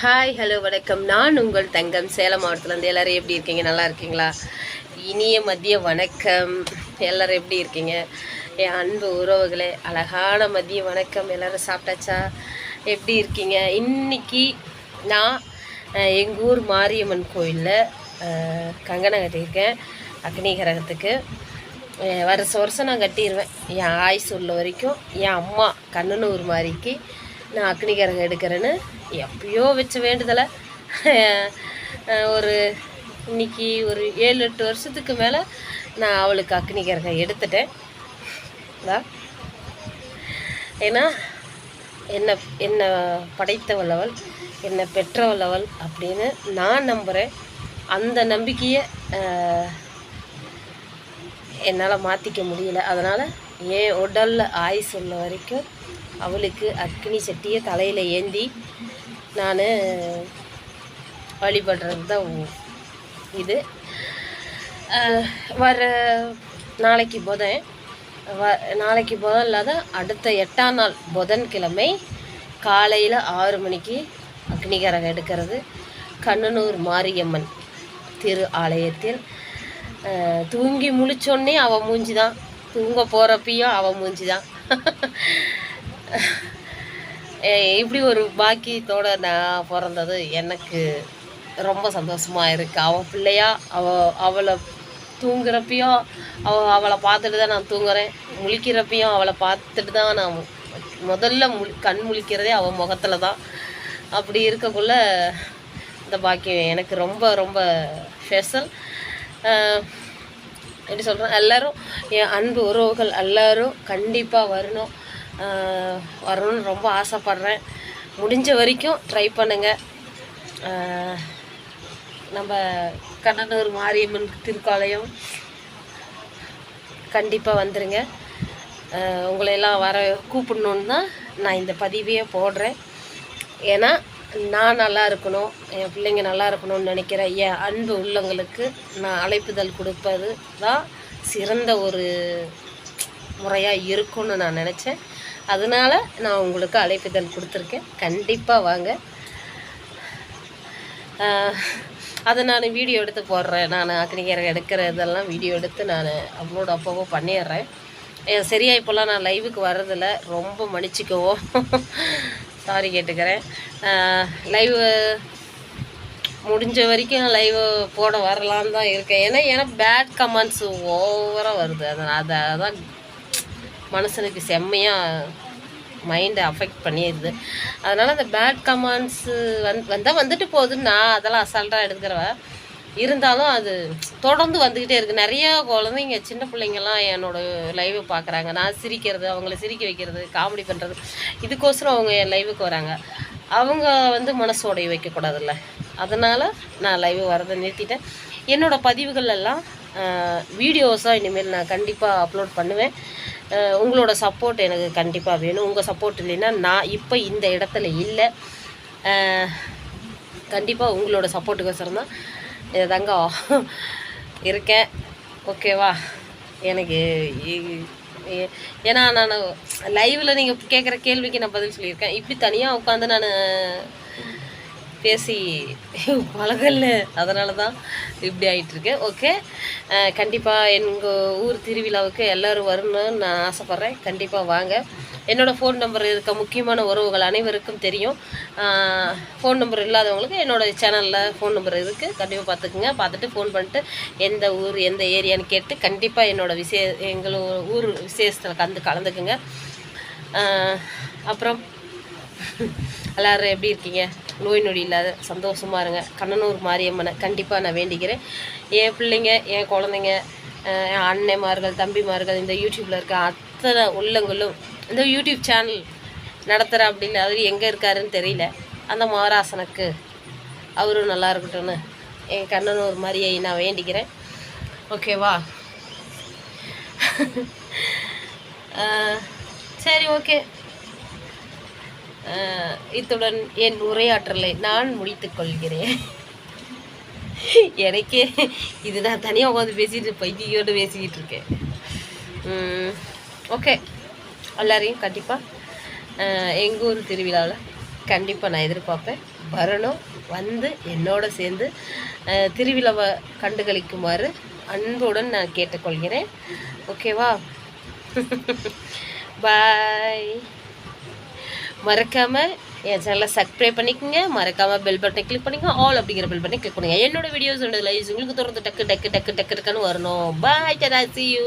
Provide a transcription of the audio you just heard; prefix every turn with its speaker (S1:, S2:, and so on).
S1: hi hello வணக்கம் நான் உங்கள் தங்கம் சேலம் மாவட்டத்துலேருந்து எல்லோரும் எப்படி இருக்கீங்க நல்லா இருக்கீங்களா இனிய மதிய வணக்கம் எல்லோரும் எப்படி இருக்கீங்க என் அன்பு உறவுகளே அழகான மதிய வணக்கம் எல்லோரும் சாப்பிட்டாச்சா எப்படி இருக்கீங்க இன்றைக்கி நான் எங்கள் ஊர் மாரியம்மன் கோயிலில் கங்கணம் கட்டியிருக்கேன் அக்னிகரகத்துக்கு வருஷம் வருஷம் நான் கட்டிடுவேன் என் ஆயுசு உள்ள வரைக்கும் என் அம்மா கண்ணனூர் மாரிக்கு நான் அக்னிகரகம் எடுக்கிறேன்னு எப்பயோ வச்ச வேண்டுதலை ஒரு இன்னைக்கு ஒரு ஏழு எட்டு வருஷத்துக்கு மேலே நான் அவளுக்கு அக்னிகரகம் எடுத்துட்டேன் ஏன்னா என்னை என்னை படைத்தவள் அவள் என்னை பெற்றவள் அவள் அப்படின்னு நான் நம்புகிறேன் அந்த நம்பிக்கையை என்னால் மாற்றிக்க முடியல அதனால் என் உடலில் ஆயுஸ் உள்ள வரைக்கும் அவளுக்கு அக்னி சட்டியை தலையில் ஏந்தி நான் வழிபடுறது தான் இது வர நாளைக்கு புதன் வ நாளைக்கு புதன் இல்லாத அடுத்த எட்டாம் நாள் புதன்கிழமை காலையில் ஆறு மணிக்கு அக்னிகரகம் எடுக்கிறது கண்ணனூர் மாரியம்மன் திரு ஆலயத்தில் தூங்கி முழிச்சோடனே அவள் மூஞ்சி தான் தூங்க போகிறப்பையும் அவள் மூஞ்சி தான் இப்படி ஒரு பாக்கியத்தோடு நான் பிறந்தது எனக்கு ரொம்ப சந்தோஷமாக இருக்குது அவன் பிள்ளையா அவ அவளை தூங்குறப்பையும் அவ அவளை பார்த்துட்டு தான் நான் தூங்குறேன் முழிக்கிறப்பையும் அவளை பார்த்துட்டு தான் நான் முதல்ல முழி கண் முழிக்கிறதே அவன் முகத்தில் தான் அப்படி இருக்கக்குள்ள இந்த பாக்கியம் எனக்கு ரொம்ப ரொம்ப ஸ்பெஷல் எப்படி சொல்கிறேன் எல்லோரும் என் அன்பு உறவுகள் எல்லோரும் கண்டிப்பாக வரணும் வரணும்னு ரொம்ப ஆசைப்பட்றேன் முடிஞ்ச வரைக்கும் ட்ரை பண்ணுங்கள் நம்ம கண்ணனூர் மாரியம்மன் திருக்காலயம் கண்டிப்பாக வந்துடுங்க உங்களையெல்லாம் வர கூப்பிடணுன்னு தான் நான் இந்த பதிவையே போடுறேன் ஏன்னா நான் நல்லா இருக்கணும் என் பிள்ளைங்க நல்லா இருக்கணும்னு நினைக்கிறேன் என் அன்பு உள்ளவங்களுக்கு நான் அழைப்புதல் கொடுப்பது தான் சிறந்த ஒரு முறையாக இருக்கும்னு நான் நினச்சேன் அதனால் நான் உங்களுக்கு அழைப்புதல் கொடுத்துருக்கேன் கண்டிப்பாக வாங்க அதை நான் வீடியோ எடுத்து போடுறேன் நான் அக்னிகரை எடுக்கிற இதெல்லாம் வீடியோ எடுத்து நான் அப்லோட் அப்போவோ பண்ணிடுறேன் சரியாக இப்போல்லாம் நான் லைவுக்கு வர்றதில்ல ரொம்ப மன்னிச்சிக்கவோ சாரி கேட்டுக்கிறேன் லைவு முடிஞ்ச வரைக்கும் லைவு போட வரலான்னு தான் இருக்கேன் ஏன்னா ஏன்னா பேட் கமெண்ட்ஸ் ஓவராக வருது அதை அதை தான் மனுஷனுக்கு செம்மையாக மைண்டை அஃபெக்ட் பண்ணிடுது அதனால் அந்த பேட் கமெண்ட்ஸு வந் வந்தால் வந்துட்டு போகுதுன்னு நான் அதெல்லாம் அசால்ட்டாக எடுக்கிறவ இருந்தாலும் அது தொடர்ந்து வந்துக்கிட்டே இருக்குது நிறையா குழந்தைங்க சின்ன பிள்ளைங்கள்லாம் என்னோடய லைவை பார்க்குறாங்க நான் சிரிக்கிறது அவங்கள சிரிக்க வைக்கிறது காமெடி பண்ணுறது இதுக்கோசரம் அவங்க என் லைவுக்கு வராங்க அவங்க வந்து மனசு உடைய வைக்கக்கூடாதுல்ல அதனால் நான் லைவ் வரதை நிறுத்திட்டேன் என்னோடய பதிவுகள் எல்லாம் வீடியோஸாக இனிமேல் நான் கண்டிப்பாக அப்லோட் பண்ணுவேன் உங்களோட சப்போர்ட் எனக்கு கண்டிப்பாக வேணும் உங்கள் சப்போர்ட் இல்லைன்னா நான் இப்போ இந்த இடத்துல இல்லை கண்டிப்பாக உங்களோட சப்போர்ட்டுக்கோசரம் தான் இதை தாங்க இருக்கேன் ஓகேவா எனக்கு ஏன்னா நான் லைவில் நீங்கள் கேட்குற கேள்விக்கு நான் பதில் சொல்லியிருக்கேன் இப்படி தனியாக உட்காந்து நான் பேசி பழகல அதனால தான் இப்படி ஆகிட்டுருக்கேன் ஓகே கண்டிப்பாக எங்கள் ஊர் திருவிழாவுக்கு எல்லோரும் வரணும்னு நான் ஆசைப்பட்றேன் கண்டிப்பாக வாங்க என்னோடய ஃபோன் நம்பர் இருக்க முக்கியமான உறவுகள் அனைவருக்கும் தெரியும் ஃபோன் நம்பர் இல்லாதவங்களுக்கு என்னோடய சேனலில் ஃபோன் நம்பர் இருக்குது கண்டிப்பாக பார்த்துக்குங்க பார்த்துட்டு ஃபோன் பண்ணிட்டு எந்த ஊர் எந்த ஏரியான்னு கேட்டு கண்டிப்பாக என்னோடய விசே எங்களோட ஊர் விசேஷத்தில் கலந்து கலந்துக்குங்க அப்புறம் எல்லோரும் எப்படி இருக்கீங்க நோய் நொடி இல்லாத சந்தோஷமாக இருங்க கண்ணனூர் மாரியம்மனை கண்டிப்பாக நான் வேண்டிக்கிறேன் என் பிள்ளைங்க என் குழந்தைங்க என் அண்ணன்மார்கள் தம்பிமார்கள் இந்த யூடியூப்பில் இருக்க அத்தனை உள்ளங்களும் இந்த யூடியூப் சேனல் நடத்துகிற அப்படின்னு அவர் எங்கே இருக்காருன்னு தெரியல அந்த மாராசனுக்கு அவரும் நல்லா இருக்கட்டும்னு என் கண்ணனூர் மாதிரியை நான் வேண்டிக்கிறேன் ஓகேவா சரி ஓகே இத்துடன் என் உரையாற்றலை நான் முடித்து கொள்கிறேன் எனக்கே இது நான் தனியாக உட்காந்து பேசிட்டு பைக்கியோடு பேசிக்கிட்டு இருக்கேன் ஓகே எல்லாரையும் கண்டிப்பாக எங்கள் ஊர் திருவிழாவில் கண்டிப்பாக நான் எதிர்பார்ப்பேன் வரணும் வந்து என்னோட சேர்ந்து திருவிழாவை கண்டுகளிக்குமாறு அன்புடன் நான் கேட்டுக்கொள்கிறேன் ஓகேவா பாய் மறக்காமல் என் சேனலை சப்ஸ்கிரைப் பண்ணிக்கோங்க மறக்காமல் பெல் பட்டனை கிளிக் பண்ணிக்கோங்க ஆல் அப்படிங்கிற பெல் பட்டனை கிளிக் பண்ணுங்கள் என்னோட வீடியோஸ் உங்களுக்கு தொடர்ந்து டக்கு டக்கு டக்கு டக்கு டக்குன்னு வரணும் பாய் டரா சி யூ